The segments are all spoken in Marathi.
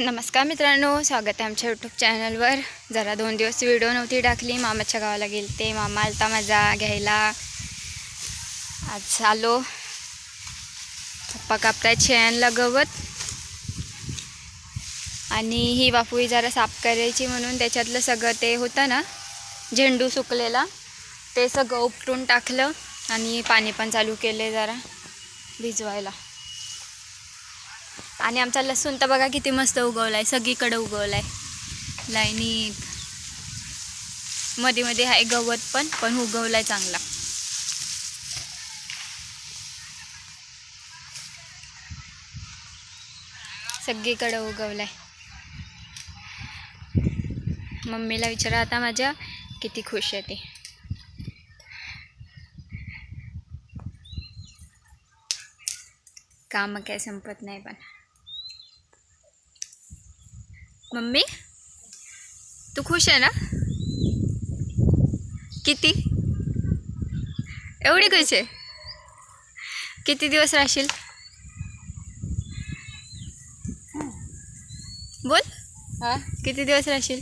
नमस्कार मित्रांनो स्वागत आहे आमच्या यूट्यूब चॅनलवर जरा दोन दिवस व्हिडिओ नव्हती टाकली मामाच्या गावाला गेलते. मामा आलता माझा घ्यायला. आज आलो. पप्पा कापताय शेणला गवत. आणि ही बापुई जरा साफ करायची म्हणून त्याच्यातलं सगळं ते होतं ना झेंडू सुकलेला ते सगळं उपटून टाकलं आणि पाणी पण चालू केले जरा भिजवायला. आणि आमचा लसूण तर बघा किती मस्त उगवलाय सगळीकडे आहे लाईनीत मध्ये मध्ये आहे गवत पण पण उगवलाय चांगला. सगळीकडे उगवलाय. मम्मीला विचारा आता माझ्या किती खुश आहे ते. काम काय संपत नाही पण. मम्मी तू खुश आहे ना? किती? एवढी खुश आहे? किती दिवस राहशील? बोल. हा? किती दिवस राहशील?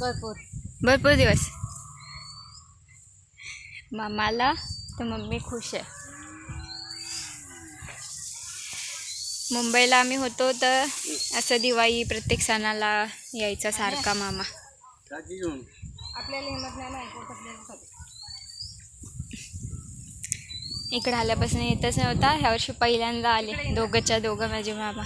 भरपूर. भरपूर दिवस. मामाला तर मम्मी खुश आहे. मुंबईला आम्ही होतो तर असं दिवाळी प्रत्येक सणाला यायचा सारखा मामा. इकडे आल्यापासून येतच नव्हता ह्या वर्षी पहिल्यांदा आले. दोघंच्या दोघं माझे मामा.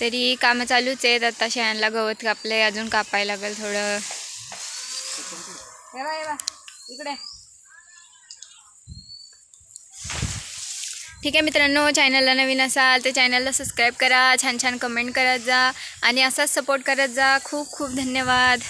तरी कामं चालूच आहेत आता शेणाला गवत कापलंय अजून कापायला लागेल थोडं. इकडे. ठीक आहे मित्रांनो चॅनलला नवीन असाल तर चॅनलला सबस्क्राईब करा छान छान कमेंट करत जा आणि असाच सपोर्ट करत जा. खूप खूप धन्यवाद.